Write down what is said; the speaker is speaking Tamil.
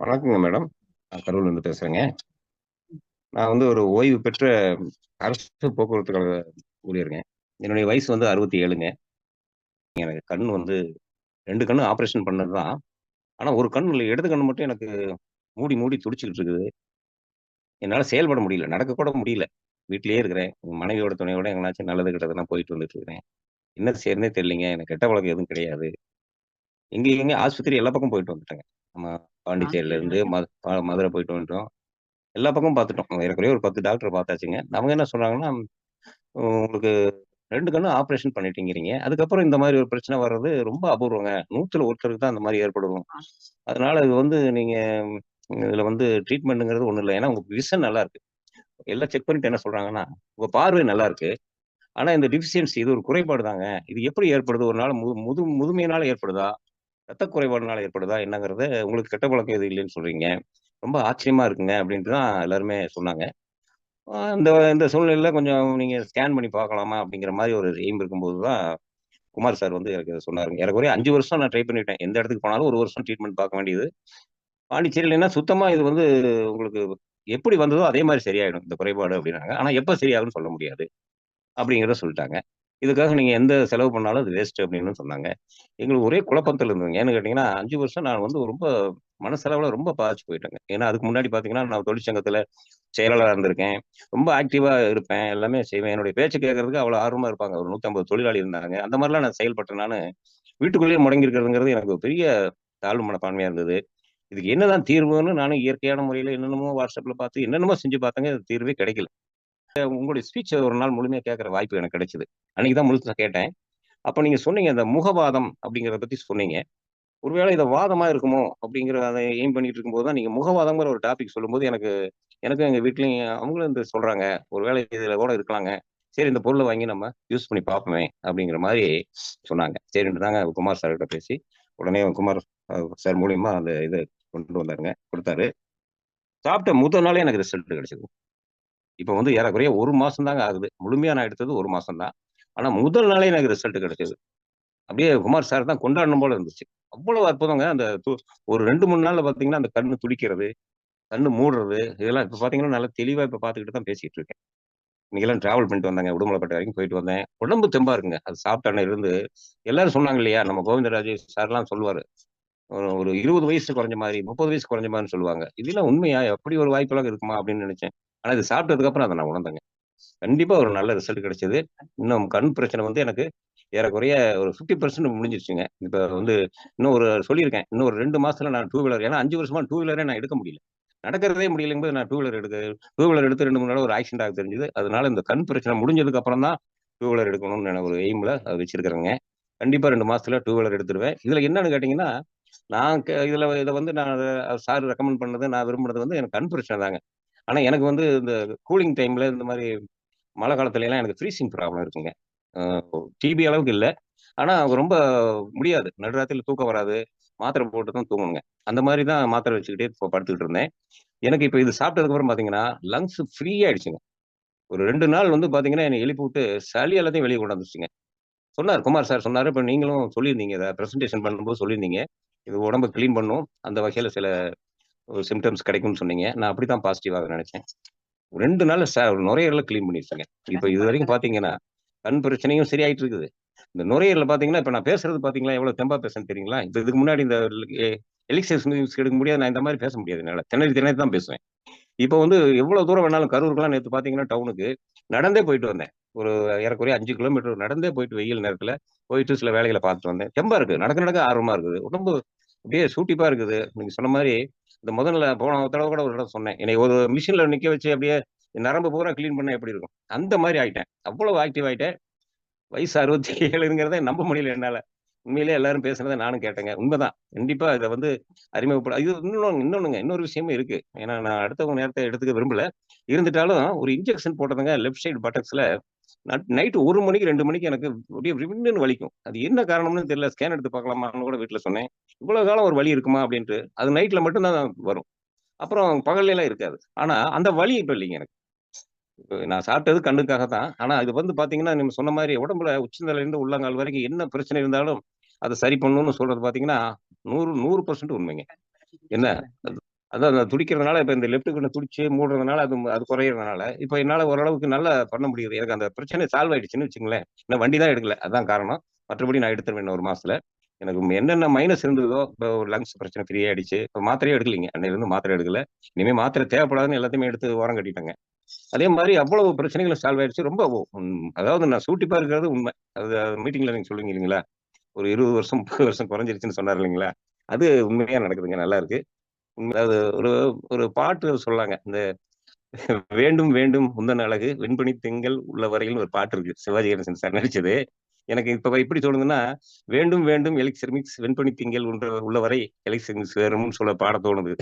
வணக்கங்க மேடம். நான் கரூர்லேருந்து பேசுறேங்க. நான் வந்து ஒரு ஓய்வு பெற்ற அரசு போக்குவரத்து கழக ஊழியருங்க. என்னுடைய வயசு வந்து 67ங்க. எனக்கு கண் வந்து ரெண்டு கண்ணும் ஆப்ரேஷன் பண்ணது தான். ஆனால் ஒரு கண் இல்லை இடது கண் மட்டும் எனக்கு மூடி, மூடி துடிச்சிக்கிட்டு இருக்குது. என்னால் செயல்பட முடியல. நடக்கக்கூட முடியல. வீட்டிலேயே இருக்கிறேன். மனைவியோட துணையோட எங்கனாச்சும் நல்லது கிட்டதெல்லாம் போயிட்டு வந்துட்டு இருக்கிறேன். என்ன சேர்ந்தே தெரியலைங்க. எனக்கு கெட்ட வழக்கு எதுவும் கிடையாது. எங்கே எங்கேயும் ஆஸ்பத்திரி எல்லா பக்கம் போயிட்டு வந்துட்டேங்க. நம்ம பாண்டிச்சேரியிலருந்து ம ப மதுரை போயிட்டு வந்துட்டோம். எல்லா பக்கமும் பார்த்துட்டோம். ஏறக்குறைய ஒரு 10 டாக்டர பார்த்தாச்சுங்க. அவங்க என்ன சொன்னாங்கன்னா, உங்களுக்கு 2 கண்ணும் ஆப்ரேஷன் பண்ணிட்டீங்கிறீங்க. அதுக்கப்புறம் இந்த மாரி ஒரு பிரச்சனை வர்றது ரொம்ப அபூர்வங்க. 100ல ஒருத்தருக்கு தான் அந்த மாரி ஏற்படும். அதனால இது வந்து நீங்க இதுல வந்து ட்ரீட்மெண்ட்ங்கிறது ஒண்ணும் இல்ல. ஏன்னா உங்க விஷன் நல்லா இருக்கு. எல்லாம் செக் பண்ணிட்டு என்ன சொல்றாங்கன்னா, உங்க பார்வை நல்லா இருக்கு. ஆனா இந்த டிஃபிஷியன்சி இது ஒரு குறைபாடு தாங்க. இது எப்படி ஏற்படுது? ஒரு நாள் முது முதுமையினால ஏற்படுதா? ரத்த குறைபாடுனால ஏற்படுதா? என்னங்கிறத உங்களுக்கு கெட்ட பழக்கம் எதுவும் இல்லைன்னு சொல்றீங்க. ரொம்ப ஆச்சரியமா இருக்குங்க அப்படின்ட்டு தான் எல்லாருமே சொன்னாங்க. இந்த இந்த சூழ்நிலையில கொஞ்சம் நீங்க ஸ்கேன் பண்ணி பார்க்கலாமா? அப்படிங்கிற மாதிரி ஒரு எய்ம் இருக்கும்போது தான் குமார் சார் வந்து எனக்கு சொன்னாருங்க. ஏறக்குறைய 5 வருஷம் நான் ட்ரை பண்ணிட்டேன். எந்த இடத்துக்கு போனாலும் ஒரு வருஷம் ட்ரீட்மெண்ட் பார்க்க வேண்டியது. பாண்டிச்சேரியிலன்னா சுத்தமா இது வந்து உங்களுக்கு எப்படி வந்ததோ அதே மாதிரி சரியாயிடும் இந்த குறைபாடு அப்படின்னாங்க. ஆனா எப்ப சரியாகும்னு சொல்ல முடியாது. அப்படிங்கிறத சொல்லிட்டாங்க இதுக்காக நீங்க எந்த செலவு பண்ணாலும் அது வேஸ்ட் அப்படின்னு சொன்னாங்க. எங்களுக்கு ஒரே குழப்பத்தில் இருந்ததுங்க. ஏன்னு கேட்டீங்கன்னா, அஞ்சு வருஷம் நான் வந்து ரொம்ப மனசளவில் ரொம்ப பாதிச்சு போயிட்டேங்க. ஏன்னா அதுக்கு முன்னாடி பார்த்தீங்கன்னா, நான் தொழிற்சங்கத்துல செயலாளராக இருந்திருக்கேன். ரொம்ப ஆக்டிவா இருப்பேன். எல்லாமே செய்வேன். என்னுடைய பேச்சு கேட்கறதுக்கு அவ்வளோ ஆர்வமா இருப்பாங்க. ஒரு 150 தொழிலாளி இருந்தாங்க. அந்த மாதிரிலாம் நான் செயல்பட்டேன் நான் வீட்டுக்குள்ளேயே முடங்கிருக்கிறதுங்கிறது எனக்கு ஒரு பெரிய தாழ்வு மனப்பான்மையா இருந்தது. இதுக்கு என்னதான் தீர்வுன்னு நானும் இயற்கையான முறையில என்னென்னமோ வாட்ஸ்அப்பில் பார்த்து என்னென்னமோ செஞ்சு பார்த்தேங்க. அது தீர்வே கிடைக்கல. உங்களுடைய ஸ்பீச் ஒரு நாள் முழுமையாக கேட்குற வாய்ப்பு எனக்கு கிடைச்சிது அன்னைக்கு தான் முழுசா கேட்டேன். அப்போ நீங்க சொன்னீங்க இந்த முகவாதம் அப்படிங்கிறத பத்தி சொன்னீங்க. ஒருவேளை இதை வாதமா இருக்குமோ? அப்படிங்கிற அதை எய்ம் பண்ணிட்டு இருக்கும்போது தான் நீங்க முகவாதம்ங்கிற ஒரு டாபிக் சொல்லும்போது எனக்கு எனக்கும் எங்க வீட்லையும் அவங்களும் இந்த சொல்றாங்க. ஒருவேளை இதில் கூட இருக்கலாங்க. சரி இந்த பொருளை வாங்கி நம்ம யூஸ் பண்ணி பார்ப்போமே அப்படிங்கிற மாதிரி சொன்னாங்க. சரின்ட்டு தாங்க குமார் சார்கிட்ட பேசி, உடனே குமார் சார் மூலியமா அந்த இதை கொண்டு வந்தாருங்க. கொடுத்தாரு சாப்பிட்ட முதல் நாளே எனக்கு ரிசல்ட் கிடைச்சது. இப்போ வந்து ஏறக்குறைய ஒரு மாதம் தாங்க ஆகுது. முழுமையாக நான் எடுத்தது ஒரு மாதம் தான். ஆனால் முதல் நாளே எனக்கு ரிசல்ட் கிடைச்சது. அப்படியே குமார் சார் தான் கொண்டாடணும் போல இருந்துச்சு. அவ்வளவு அற்புதங்க. அந்த து ஒரு 2, 3 நாள்ல பார்த்தீங்கன்னா, அந்த கண்ணு துடிக்கிறது, கண்ணு மூடுறது, இதெல்லாம் இப்ப பார்த்தீங்கன்னா, நல்லா தெளிவா இப்ப பார்த்துக்கிட்டு தான் பேசிட்டு இருக்கேன். இன்னைக்கெல்லாம் டிராவல் பண்ணிட்டு வந்தாங்க உடுமலைப்பேட்டை வரைக்கும் போயிட்டு வந்தேன். உடம்பு தெம்பா இருக்குங்க. அது சாப்பிட்டான இருந்து எல்லாரும் சொன்னாங்க இல்லையா? நம்ம கோவிந்தராஜ் சார்லாம் சொல்லுவாரு. ஒரு ஒரு 20 வயசு குறைஞ்ச மாதிரி முப்பது வயசு குறைஞ்ச மாதிரி சொல்லுவாங்க. இதெல்லாம் உண்மையா? எப்படி ஒரு வாய்ப்பெல்லாம் இருக்குமா? அப்படின்னு நினைச்சேன் ஆனா இது சாப்பிட்டதுக்கு அப்புறம் நான் உணர்ந்தேங்க. கண்டிப்பா ஒரு நல்ல ரிசல்ட் கிடைச்சது. இன்னும் கண் பிரச்சனை வந்து எனக்கு ஏறக்குறைய ஒரு 50% முடிஞ்சிருச்சுங்க. இப்போ வந்து இன்னும் ஒரு சொல்லியிருக்கேன். இன்னும் ஒரு ரெண்டு மாசத்துல நான் டூ வீலர் ஏன்னா அஞ்சு வருஷமா டூ வீலரே நான் எடுக்க முடியல. நடக்கிறதே முடியலங்கும்போது நான் டூ வீலர் எடுக்க டூ வீலர் எடுத்து 2, 3 நாள் ஒரு ஆக்சிடென்ட் ஆக தெரிஞ்சது. அதனால இந்த கண் பிரச்சனை முடிஞ்சதுக்கு அப்புறம் தான் டூ வீலர் எடுக்கணும்னு நான் ஒரு எய்மில் வச்சிருக்கிறேங்க. கண்டிப்பாக ரெண்டு மாசத்துல டூ வீலர் எடுத்துருவேன். இதில் என்னன்னு கேட்டிங்கன்னா நான் க இதை வந்து நான் சார் ரெக்கமெண்ட் பண்ணது, நான் விரும்புனது வந்து எனக்கு கண் பிரச்சனை தாங்க. ஆனால் எனக்கு வந்து இந்த கூலிங் டைமில் இந்த மாதிரி மழை காலத்துலலாம் எனக்கு ஃப்ரீசிங் ப்ராப்ளம் இருக்குங்க. டிபி அளவுக்கு இல்லை ஆனால் ரொம்ப முடியாது. நடுராத்திரியில் தூக்கம் வராது. மாத்திரை போட்டு தான் தூங்கணுங்க. அந்த மாதிரி தான் மாத்திரை வச்சுக்கிட்டே இப்போ படுத்துக்கிட்டு இருந்தேன். எனக்கு இப்போ இது சாப்பிட்டதுக்கப்புறம் பார்த்தீங்கன்னா, லங்ஸ் ஃப்ரீ ஆயிடுச்சுங்க. ஒரு ரெண்டு நாள் வந்து பார்த்தீங்கன்னா, என்னை எழுப்பி விட்டு சளி எல்லாத்தையும் வெளியே கொண்டாந்துச்சுங்க சொன்னார் குமார் சார் சொன்னார் இப்போ நீங்களும் சொல்லியிருந்தீங்க. இதை ப்ரெசன்டேஷன் பண்ணும்போது சொல்லியிருந்தீங்க. இது உடம்ப க்ளீன் பண்ணும். அந்த வகையில் சில சிம்ப்டம்ஸ் கிடைக்கும்னு சொன்னீங்க. நான் அப்படித்தான் பாசிட்டிவா அத நெனச்சேன். 2 நாள்ல ச நுரையீரல கிளீன் பண்ணிருச்சுங்க. இப்ப இதுவரைக்கும் பார்த்தீங்கன்னா, கண் பிரச்சனையும் சரியாயிட்டு இருக்குது. இந்த நுரையீரல பார்த்தீங்கன்னா, இப்ப நான் பேசுறது பார்த்தீங்களா? எவ்வளவு தெம்பா பேசுறேன்னு தெரியுங்களா? இப்ப இதுக்கு முன்னாடி இந்த எலிக்சஸ் மியூசிக் எடுக்க முடியாது. நான் இந்த மாரி பேச முடியாது என்னால. திணறி திணறி தான் பேசுவேன். இப்ப வந்து எவ்வளவு தூரம் வேணாலும் கரூருக்குலாம் நேத்து பார்த்தீங்கன்னா, டவுனுக்கு நடந்தே போயிட்டு வந்தேன். ஒரு ஏறக்குறைய 5 கிலோமீட்டர் நடந்தே போயிட்டு வெயில் நேரத்துல போயிட்டு சில வேலைகள பார்த்துட்டு வந்தேன். தெம்பா இருக்கு. நடக்க நடக்க ஆர்வமா இருக்குது. உடம்பு அப்படியே சூட்டிப்பா இருக்குது. நீங்க சொன்ன மாதிரி இந்த முதல்ல போன தடவை கூட ஒரு இடம் சொன்னேன். என்னைய ஒரு மிஷின்ல நிக்க வச்சு அப்படியே நரம்பு பூரா கிளீன் பண்ண எப்படி இருக்கும்? அந்த மாதிரி ஆயிட்டேன். அவ்வளவு ஆக்டிவ் ஆயிட்டேன். வயசு 67ங்கிறத நம்ப முடியல என்னால. உண்மையிலே எல்லாரும் பேசுனதை நானும் கேட்டேங்க. உண்மைதான் கண்டிப்பா இதை வந்து அறிமுகப்பட இது இன்னொன்னு இன்னொன்னுங்க. இன்னொரு விஷயமும் இருக்கு. ஏன்னா நான் அடுத்த நேரத்தை எடுத்துக்க விரும்பல. இருந்துட்டாலும் ஒரு இன்ஜெக்ஷன் போட்டதுங்க லெஃப்ட் சைடு பட்டக்ஸ்ல நட் நைட் 1 மணிக்கு 2 மணிக்கு எனக்கு அப்படியே விம்முன்னு வலிக்கும். அது என்ன காரணம்னு தெரியல. ஸ்கேன் எடுத்து பார்க்கலாமான்னு கூட வீட்ல சொன்னேன். இவ்வளவு காலம் ஒரு வலி இருக்குமா? அப்படின்ட்டு. அது நைட்ல மட்டும் தான் வரும். அப்புறம் பகல்லேலாம் இருக்காது. ஆனா அந்த வலி இப்ப இல்லைங்க எனக்கு. நான் சாப்பிட்டது கண்ணுக்காக தான். ஆனா இது வந்து பார்த்தீங்கன்னா, நீங்க சொன்ன மாரி உடம்புல உச்சந்தலையிலிருந்து உள்ளங்கால் வரைக்கும் என்ன பிரச்சனை இருந்தாலும், அத சரி பண்ணணும்னு சொல்றது பார்த்தீங்கன்னா, 100 100% உண்மைங்க. என்ன அதான் அந்த துடிக்கிறதுனால இப்போ இந்த லெஃப்ட் கண்ணை துடிச்சு மூடுறதுனால அது அது குறையிறதுனால இப்போ என்னால் ஓரளவுக்கு நல்லா பண்ண முடியுது. எனக்கு அந்த பிரச்சனை சால்வ் ஆயிடுச்சுன்னு வச்சுங்களேன் நான் வண்டி தான் எடுக்கல. அதான் காரணம். மற்றபடி நான் எடுத்துருவேன் ஒரு மாசத்துல. எனக்கு என்னென்ன மைனஸ் இருந்ததோ, இப்போ ஒரு லங்ஸ் பிரச்சனை ஃப்ரீ ஆயிடுச்சு. இப்போ மாத்திரையே எடுக்கலீங்க. அன்னையிலிருந்து மாத்திரை எடுக்கல. இனிமேல் மாத்திரை தேவைப்படாதுன்னு எல்லாத்தையுமே எடுத்து ஓரம் கட்டிட்டேங்க. அதே மாதிரி அவ்வளவு பிரச்சனைகளும் சால்வ் ஆயிடுச்சு. ரொம்ப அதாவது நான் சூட்டிப்பா இருக்கிறது உண்மை. அது மீட்டிங்ல நீங்க சொல்லுவீங்க இல்லைங்களா ஒரு 20 வருஷம், 30 வருஷம் குறைஞ்சிருச்சுன்னு சொன்னார் இல்லைங்களா? அது உண்மையா நடக்குதுங்க. நல்லா இருக்கு. அது ஒரு ஒரு பாட்டு சொல்லாங்க. இந்த வேண்டும் வேண்டும் முந்தன் அழகு வெண்பணி திங்கள் உள்ள வரையில் ஒரு பாட்டு இருக்கு. சிவாஜி கணேசன் சார் நடிச்சது. எனக்கு இப்ப எப்படி தோணுதுன்னா, வேண்டும் வேண்டும் எலிக்ஸிர் மிக்ஸ் வெண்பணி திங்கள் உள்ள வரை எலிக்ஸிர் மிக்ஸ் சொல்ல பாட தோணுது.